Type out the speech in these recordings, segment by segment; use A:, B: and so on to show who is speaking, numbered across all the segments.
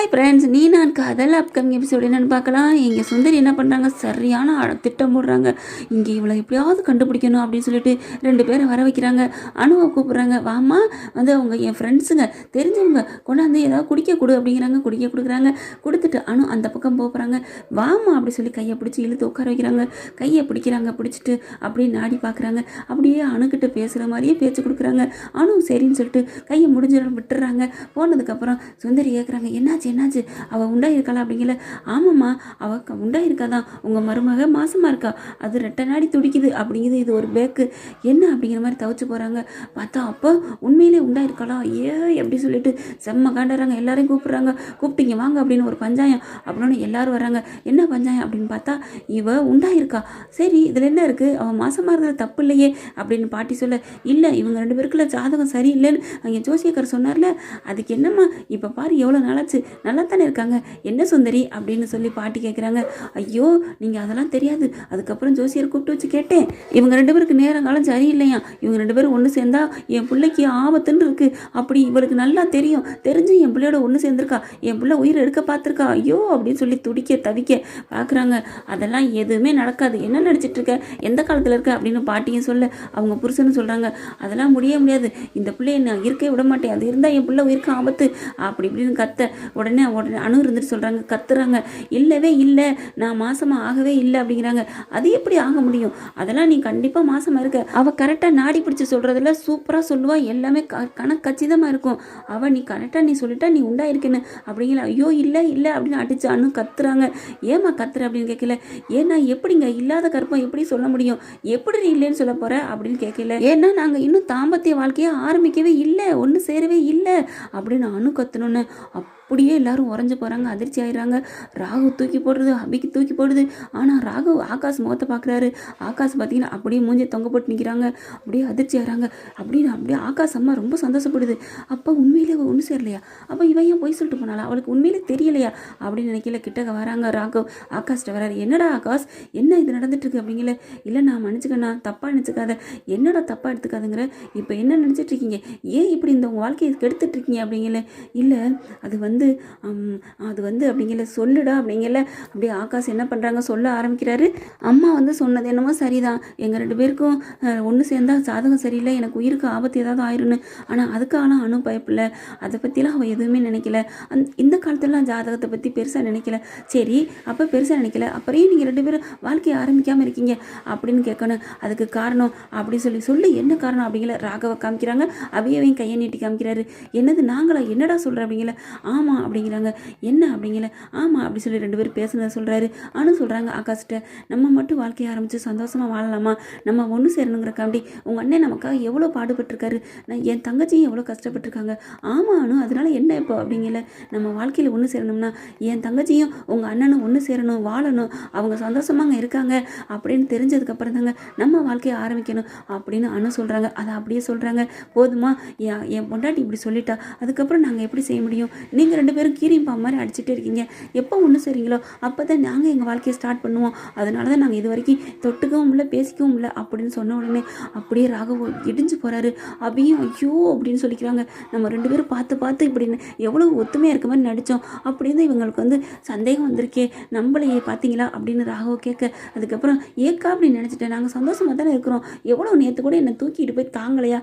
A: Hi friends நீ நான் காதல் அப்கமிங் எபிசோடு என்னென்னு பார்க்கலாம். இங்கே சுந்தரி என்ன பண்ணுறாங்க சரியான திட்டம் போடுறாங்க. இங்கே இவளை எப்படியாவது கண்டுபிடிக்கணும் அப்படின்னு சொல்லிட்டு ரெண்டு பேரை வர வைக்கிறாங்க. அணுவை கூப்பிட்றாங்க. வாமா வந்து அவங்க என் ஃப்ரெண்ட்ஸுங்க தெரிஞ்சவங்க கொண்டாந்து ஏதாவது குடிக்க கொடு அப்படிங்கிறாங்க. குடிக்க கொடுக்குறாங்க. கொடுத்துட்டு அணு அந்த பக்கம் போகிறாங்க வாமா அப்படி சொல்லி கையை பிடிச்சி இழுத்து உட்கார வைக்கிறாங்க. கையை பிடிக்கிறாங்க பிடிச்சிட்டு அப்படியே நாடி பார்க்குறாங்க. அப்படியே அணுக்கிட்ட பேசுகிற மாதிரியே பேச்சு கொடுக்குறாங்க. அணு சரின்னு சொல்லிட்டு கையை முடிஞ்ச விட்டுறாங்க. போனதுக்கப்புறம் சுந்தரி கேட்குறாங்க என்னாச்சு? என்னாச்சு? அவள் உண்டா இருக்காளா அப்படிங்கல. ஆமாம்மா அவள் உண்டா இருக்காதான் உங்கள் மருமக மாசமாக இருக்கா? அது ரெட்டை நாடி துடிக்குது அப்படிங்குது இது ஒரு பேக்கு. என்ன அப்படிங்கிற மாதிரி தவிச்சு போகிறாங்க பார்த்தா அப்போ உண்மையிலே உண்டா இருக்காளா? ஏ எப்படி சொல்லிட்டு செம்ம காண்டறாங்க. எல்லாரையும் கூப்பிட்றாங்க. கூப்பிட்டீங்க வாங்க அப்படின்னு ஒரு பஞ்சாயம் அப்படின்னு எல்லாரும் வராங்க என்ன பஞ்சாயம் அப்படின்னு பார்த்தா இவ உண்டா இருக்கா? சரி இதில் என்ன இருக்குது அவன் மாசமாக இருந்தால் தப்பு இல்லையே அப்படின்னு பாட்டி சொல்ல இல்லை இவங்க ரெண்டு பேருக்குள்ள ஜாதகம் சரியில்லைன்னு அங்கே ஜோசியக்கார் சொன்னார்ல. அதுக்கு என்னம்மா? இப்போ பாரு எவ்வளோ நாளாச்சு? நல்லா தானே இருக்காங்க? என்ன சுந்தரி? அப்படின்னு சொல்லி பாட்டி கேட்குறாங்க ஐயோ நீங்கள் அதெல்லாம் தெரியாது. அதுக்கப்புறம் ஜோசியர் கூப்பிட்டு வச்சு கேட்டேன். இவங்க ரெண்டு பேருக்கு நேரம் காலம் சரியில்லையா? இவங்க ரெண்டு பேரும் ஒன்று சேர்ந்தா என் பிள்ளைக்கு ஆபத்துன்னு இருக்குது அப்படி இவளுக்கு நல்லா தெரியும். தெரிஞ்சு என் பிள்ளையோட ஒன்று சேர்ந்துருக்கா. என் பிள்ளை உயிர் எடுக்க பார்த்துருக்கா. ஐயோ அப்படின்னு சொல்லி துடிக்க தவிக்க பார்க்குறாங்க அதெல்லாம் எதுவுமே நடக்காது. என்ன நடிச்சிட்டு இருக்க? எந்த காலத்தில் இருக்க? அப்படின்னு பாட்டியும் சொல்ல அவங்க புருஷனும் சொல்கிறாங்க அதெல்லாம் முடிய முடியாது. இந்த பிள்ளைய நான் இருக்கவே விட மாட்டேன். அது இருந்தால் என் பிள்ளை உயிருக்கு ஆபத்து. அப்படி இப்படின்னு கத்த உடனே உடனே உடனே அணு இருந்துட்டு சொல்கிறாங்க கத்துறாங்க. இல்லவே இல்லை நான் மாசமாக ஆகவே இல்லை அப்படிங்கிறாங்க. அது எப்படி ஆக முடியும்? அதெல்லாம் நீ கண்டிப்பாக மாசமாக இருக்க. அவள் கரெக்டாக நாடி பிடிச்சி சொல்கிறதுல சூப்பராக சொல்லுவாள் எல்லாமே க கணக்கு கச்சிதமாக இருக்கும். அவள் நீ கரெக்டாக நீ சொல்லிட்டா நீ உண்டா இருக்கேன்னு அப்படிங்கிற ஐயோ இல்லை இல்லை அப்படின்னு அடிச்சு அணு கத்துறாங்க. ஏமா கத்துற அப்படின்னு கேட்கல ஏன்னா எப்படிங்க இல்லாத கற்பம் எப்படி சொல்ல முடியும்? எப்படி நீ இல்லைன்னு சொல்ல போகிற அப்படின்னு கேட்கல ஏன்னா நாங்கள் இன்னும் தாம்பத்திய வாழ்க்கையை ஆரம்பிக்கவே இல்லை ஒன்று சேரவே இல்லை அப்படின்னு அணு கத்தணுன்னு அப்படியே எல்லாரும் உறைஞ்சு போகிறாங்க அதிர்ச்சி ஆயிடுறாங்க. ராகு தூக்கி போடுறது அபிக்கு தூக்கி போடுது. ஆனால் ராகு ஆகாஷ் முகத்தை பார்க்குறாரு ஆகாஷ் பார்த்தீங்கன்னா அப்படியே மூஞ்சி தொங்க போட்டு நிற்கிறாங்க அப்படியே அதிர்ச்சி ஆகிறாங்க அப்படின்னு அப்படியே ஆகாஷ் அம்மா ரொம்ப சந்தோஷப்படுது. அப்போ உண்மையிலே ஒன்று சேரலையா? அப்போ இவன் ஏன் போய் சொல்லிட்டு போனாலா அவளுக்கு உண்மையிலே தெரியலையா? அப்படின்னு நினைக்கல கிட்டக்க வராங்க ராகவ் ஆகாஷ்ட வராரு என்னடா ஆகாஷ்? என்ன இது நடந்துட்டுருக்கு? அப்படிங்கல இல்லை நான் மன்னிச்சுக்கண்ணா. தப்பாக நினச்சிக்காத. என்னடா தப்பாக எடுத்துக்காதுங்கிற? இப்போ என்ன நினச்சிட்டு இருக்கீங்க? ஏன் இப்படி இந்த உங்கள் வாழ்க்கையை கெடுத்துட்டு இருக்கீங்க? அப்படிங்கல இல்லை அது வந்து வந்து அது வந்து அப்படிங்கல சொல்லுடா அப்படிங்கல. அப்படியே ஆகாஷ் என்ன பண்ணுறாங்க சொல்ல ஆரம்பிக்கிறாரு. அம்மா வந்து சொன்னது என்னமோ சரிதான். எங்கள் ரெண்டு பேருக்கும் ஒன்று சேர்ந்தா ஜாதகம் சரியில்லை எனக்கு உயிருக்கு ஆபத்து ஏதாவது ஆயிரும்னு ஆனால் அதுக்காகலாம் அணு பயப்பில்லை. அதை பற்றிலாம் அவள் எதுவுமே நினைக்கல. அந் இந்த காலத்துலலாம் ஜாதகத்தை பற்றி பெருசாக நினைக்கல. சரி அப்போ பெருசாக நினைக்கல. அப்புறம் நீங்கள் ரெண்டு பேரும் வாழ்க்கையை ஆரம்பிக்காமல் இருக்கீங்க? அப்படின்னு கேட்கணும். அதுக்கு காரணம் அப்படி சொல்லி சொல்லி என்ன காரணம் அப்படிங்கிற ராகவ காமிக்கிறாங்க. அவையவையும் கையை நீட்டி காமிக்கிறாரு. என்னது நாங்களா? என்னடா சொல்கிற அப்படிங்கிற ஆமாம் ஆமாம் அப்படிங்கிறாங்க. என்ன அப்படிங்கிற ஆமாம் அப்படி சொல்லி ரெண்டு பேரும் பேசுனதை சொல்கிறாரு ஆனால் சொல்கிறாங்க ஆகாஷ்கிட்ட நம்ம மட்டும் வாழ்க்கையை ஆரம்பித்து சந்தோஷமாக வாழலாமா? நம்ம ஒன்று சேரணுங்கிற காண்டி உங்கள் அண்ணன் நமக்காக எவ்வளோ பாடுபட்டிருக்காரு? நான் என் தங்கச்சியும் எவ்வளோ கஷ்டப்பட்டிருக்காங்க. ஆமாம் அனு அதனால என்ன இப்போ அப்படிங்கல? நம்ம வாழ்க்கையில் ஒன்று சேரணும்னா என் தங்கச்சியும் உங்கள் அண்ணனும் ஒன்று சேரணும் வாழணும். அவங்க சந்தோஷமாக இருக்காங்க. அப்படின்னு தெரிஞ்சதுக்கப்புறம் தாங்க நம்ம வாழ்க்கையை ஆரம்பிக்கணும் அப்படின்னு அனு சொல்கிறாங்க அதை அப்படியே சொல்கிறாங்க போதுமா என் என் பொண்டாட்டி இப்படி சொல்லிட்டா அதுக்கப்புறம் நாங்கள் எப்படி செய்ய முடியும்? நீங்கள் ரெண்டு பேரும் கீரிம்பா மாதிரி அடிச்சுட்டே இருக்கீங்க. எப்போ ஒன்று சரிங்களோ அப்போ தான் நாங்கள் எங்கள் வாழ்க்கையை ஸ்டார்ட் பண்ணுவோம். அதனால தான் நாங்கள் இது வரைக்கும் தொட்டுக்கவும் இல்லை பேசிக்கவும் இல்லை அப்படின்னு சொன்ன உடனே அப்படியே ராகவ இடிஞ்சு போகிறாரு அபியும் ஐயோ! அப்படின்னு சொல்லிக்கிறாங்க. நம்ம ரெண்டு பேரும் பார்த்து பார்த்து இப்படின்னு எவ்வளோ ஒத்துமையாக இருக்க மாதிரி நடித்தோம் அப்படின்னு இவங்களுக்கு வந்து சந்தேகம் வந்திருக்கே. நம்மளையே பார்த்தீங்களா? அப்படின்னு ராகவ கேட்க அதுக்கப்புறம் ஏக்கா! அப்படின்னு நினச்சிட்டேன். நாங்கள் சந்தோஷமாக தானே இருக்கிறோம். எவ்வளோ நேற்று கூட என்னை தூக்கிட்டு போய் தாங்கலையா?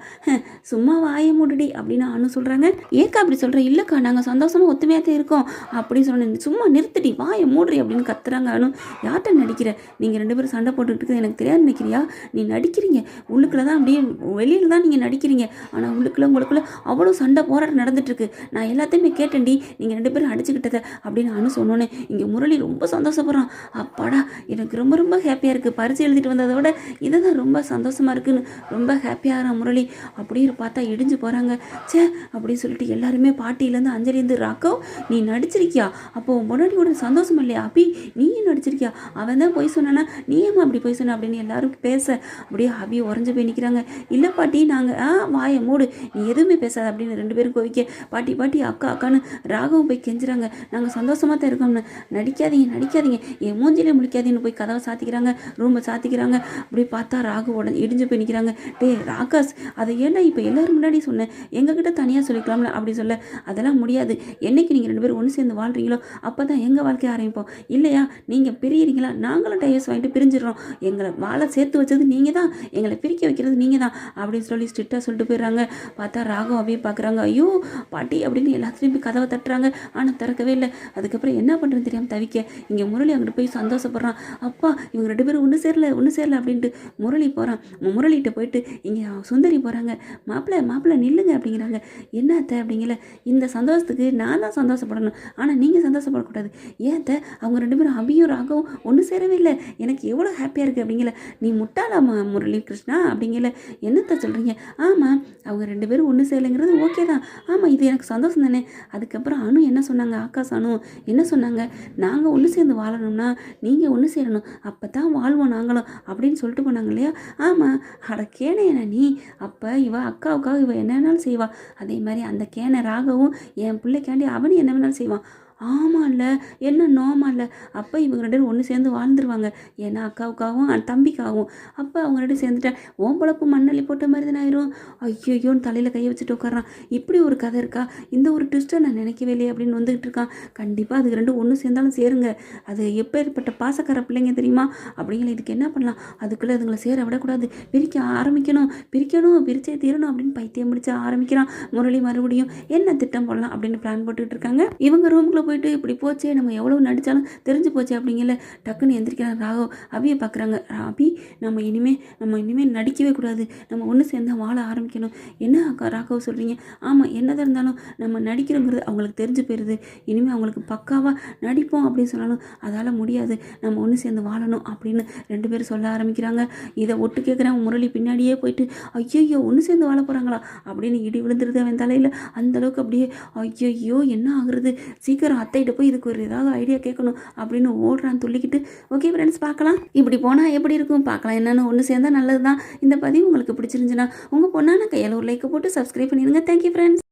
A: சும்மா வாய மூடுடி அப்படின்னு அனு சொல்கிறாங்க ஏக்கா அப்படி சொல்கிறேன் இல்லைக்கா நாங்கள் சந்தோஷமாக ஒத்துமையாக தான் இருக்கோம். அப்படின்னு சொன்னேன் சும்மா நிறுத்திடி வாயை மூடுறி அப்படின்னு கத்துறாங்க அனு. யார்கிட்ட நடிக்கிற? நீங்கள் ரெண்டு பேரும் சண்டை போட்டுக்கிட்டு இருக்கிறது எனக்கு தெரியாது நினைக்கிறியா? நீ நடிக்கிறீங்க. உள்ளுக்குள்ள தான் அப்படியே வெளியில் தான் நீங்கள் நடிக்கிறீங்க. ஆனால் உள்ளுக்குள்ள உங்களுக்குள்ள அவ்வளோ சண்டை போராட்டம் நடந்துட்டுருக்கு. நான் எல்லாத்தையுமே கேட்டேன்டி நீங்கள் ரெண்டு பேரும் அடிச்சுக்கிட்டதை அப்படின்னு அனு சொன்னோன்னே இங்கே முரளி ரொம்ப சந்தோஷப்படுறான். அப்பாடா எனக்கு ரொம்ப ரொம்ப ஹாப்பியாக இருக்குது பரிசு எழுதிட்டு வந்ததை விட இதை தான் ரொம்ப சந்தோஷமாக இருக்குன்னு ரொம்ப ஹாப்பியாகிறான் முரளி. அப்படியே பார்த்தா இடிஞ்சு போகிறாங்க ச்சே அப்படின்னு சொல்லிட்டு எல்லாருமே பாட்டியிலேருந்து அஞ்சலிருந்து ராக்கவ் நீ நடிச்சிருக்கியா? அப்போ முன்னாடி ஒரு சந்தோஷம் இல்லையா? அபி நீயும் நடிச்சிருக்கியா? அவன் தான் போய் சொன்னானா? நீ ஏம்மா அப்படி போய் சொன்ன? அப்படின்னு எல்லாரும் பேச அப்படியே அபி உறைஞ்சு போய் நிற்கிறாங்க இல்லை பாட்டி நாங்கள் ஆ வாயை மூடு. நீ எதுவுமே பேசாத அப்படின்னு ரெண்டு பேரும் கோவிக்க பாட்டி பாட்டி அக்கா அக்கான்னு ராகவும் போய் கெஞ்சுறாங்க. நாங்கள் சந்தோஷமாக தான் இருக்கோம்னு நடிக்காதீங்க நடிக்காதீங்க. என் மூஞ்சிலே முழிக்காதீங்கன்னு போய் கதவை சாத்திக்கிறாங்க ரூமை சாத்திக்கிறாங்க. அப்படி பார்த்தா ராகு உடனே இடிஞ்சு போய் நிற்கிறாங்க டே ராகாஷ் அதை ஏன்டா இப்போ எல்லோரும் முன்னாடி சொன்னேன் எங்ககிட்ட தனியாக சொல்லிக்கலாம்ல? அப்படி சொல்ல அதெல்லாம் முடியாது. என்னைக்கு நீங்கள் ரெண்டு பேரும் ஒன்று சேர்ந்து வாழ்றீங்களோ அப்போ தான் எங்கள் வாழ்க்கைய ஆரம்பிப்போம். இல்லையா? நீங்கள் பிரியிறீங்களா? நாங்களும் டைவர்ஸ் வாங்கிட்டு பிரிஞ்சிடறோம். எங்களை வாழை சேர்த்து வச்சது நீங்கள் தான் எங்களை பிரிக்க வைக்கிறது நீங்கள் தான் அப்படின்னு சொல்லி ஸ்ட்ரிக்டாக சொல்லிட்டு போயிடுறாங்க. பார்த்தா ராகம் அப்படியே பார்க்குறாங்க. ஐயோ பாட்டி அப்படின்னு எல்லாத்துலேயும் போய் கதவை தட்டுறாங்க. ஆனால் திறக்கவே இல்லை. அதுக்கப்புறம் என்ன பண்ணுறதுன்னு தெரியாமல் தவிக்க. இங்கே முரளி அங்கிட்டு போய் சந்தோஷப்படுறான். அப்பா இவங்க ரெண்டு பேரும் ஒன்று சேரல ஒன்று சேரல அப்படின்ட்டு முரளி போகிறான் முரளிகிட்ட போயிட்டு இங்கே சுந்தரி போகிறாங்க மாப்பிள்ளை மாப்பிள்ளை நில்லுங்க அப்படிங்கிறாங்க. என்னத்த அப்படிங்கல. இந்த சந்தோஷத்துக்கு நான் தான் சந்தோஷப்படணும். ஆனால் நீங்கள் சந்தோஷப்படக்கூடாது. ஏன் அவங்க ரெண்டு பேரும் அபியும் ராகவும் ஒன்று சேரவே இல்லை எனக்கு எவ்வளோ ஹாப்பியாக இருக்குது அப்படிங்கல. நீ முட்டாளாமா முரளி கிருஷ்ணா அப்படிங்கல. என்னத்த சொல்கிறீங்க ஆமாம் அவங்க ரெண்டு பேரும் ஒன்று சேரலைங்கிறது ஓகே தான். ஆமாம் இது எனக்கு சந்தோஷம் தானே. அதுக்கப்புறம் அனு என்ன சொன்னாங்க? ஆகாஷ் அனு என்ன சொன்னாங்க? நாங்கள் ஒன்று சேர்ந்து வாழணும்னா நீங்கள் ஒன்று சேரணும். அப்போ தான் வாழ்வோம் நாங்களும் அப்படின்னு சொல்லிட்டு போனாங்க இல்லையா? ஆமாம் அட என்ன நீ. அப்போ இவ அக்காவுக்காக இவ என்ன வேணாலும் செய்வா? அதே மாதிரி அந்த கேனை ராகவும் என் பிள்ளைக்காண்டி அவனும் என்ன வேணாலும் செய்வான். ஆமாம்ல என்ன நோமால்ல அப்போ இவங்க ரெண்டு பேரும் ஒன்று சேர்ந்து வாழ்ந்துருவாங்க. ஏன்னா அக்காவுக்காகவும் தம்பிக்காகவும். அப்போ அவங்க ரெண்டு சேர்ந்துட்டேன் ஓம் பொழப்பு மண்ணள்ளி போட்ட மாதிரி தானே ஆயிரும்? ஐயோயோன்னு தலையில் கையை வச்சுட்டு உட்காரான் இப்படி ஒரு கதை இருக்கா? இந்த ஒரு ட்விஸ்ட்டை நான் நினைக்கவே இல்லையே அப்படின்னு வந்துக்கிட்டு இருக்கான். கண்டிப்பாக அதுக்கு ரெண்டும் ஒன்று சேர்ந்தாலும் சேருங்க. அது எப்பேற்பட்ட பாசக்கார பிள்ளைங்க தெரியுமா? அப்படிங்கிற இதுக்கு என்ன பண்ணலாம்? அதுக்குள்ளே அதுங்களை சேர விடக்கூடாது. பிரிக்க ஆரம்பிக்கணும். பிரிக்கணும் பிரிச்சே தீரணும் அப்படின்னு பைத்தியம் முடிச்சு ஆரம்பிக்கிறான். முரளி மறுபடியும் என்ன திட்டம் போடலாம்? அப்படின்னு பிளான் போட்டுக்கிட்டு இருக்காங்க. இவங்க ரூமுக்குள்ளே போயிட்டு இப்படி போச்சே நம்ம எவ்வளோ நடித்தாலும் தெரிஞ்சு போச்சு அப்படிங்கல டக்குன்னு எந்திரிக்கிறாங்க ராகவ். அபியை பார்க்குறாங்க அபி நம்ம இனிமேல் நம்ம இனிமேல் நடிக்கவே கூடாது. நம்ம ஒன்று சேர்ந்தா வாழ ஆரம்பிக்கணும். என்ன அக்கா ராகவ் சொல்கிறீங்க ஆமாம் என்னதாக இருந்தாலும் நம்ம நடிக்கிறோங்கிறது அவங்களுக்கு தெரிஞ்சு போயிடுது இனிமேல் அவங்களுக்கு பக்காவாக நடிப்போம் அப்படின்னு சொன்னாலும் அதால் முடியாது. நம்ம ஒன்று சேர்ந்து வாழணும் அப்படின்னு ரெண்டு பேரும் சொல்ல ஆரம்பிக்கிறாங்க. இதை ஒட்டு கேட்குறாங்க முரளி பின்னாடியே போயிட்டு ஐயோ ஒன்று சேர்ந்து வாழ போகிறாங்களா அப்படின்னு இடி விழுந்துருது அவன் தலையில். அந்தளவுக்கு அப்படியே அப்படியே ஐயோ என்ன ஆகுறது? சீக்கிரம் அத்தைகிட்ட போய் இதுக்கு ஒரு ஏதாவது ஐடியா கேட்கணும் அப்படின்னு ஓடுறான் துள்ளிக்கிட்டு. ஓகே ஃப்ரெண்ட்ஸ் பார்க்கலாம். இப்படி போனால் எப்படி இருக்கும்? பார்க்கலாம். என்னென்னு ஒன்று சேர்ந்தா நல்லது தான் இந்த பதிவு உங்களுக்கு பிடிச்சிருந்துச்சுன்னா உங்கள் பொண்ணான கையில் ஒரு லைக் போட்டு சப்ஸ்கிரைப் பண்ணிடுங்க. Thank you friends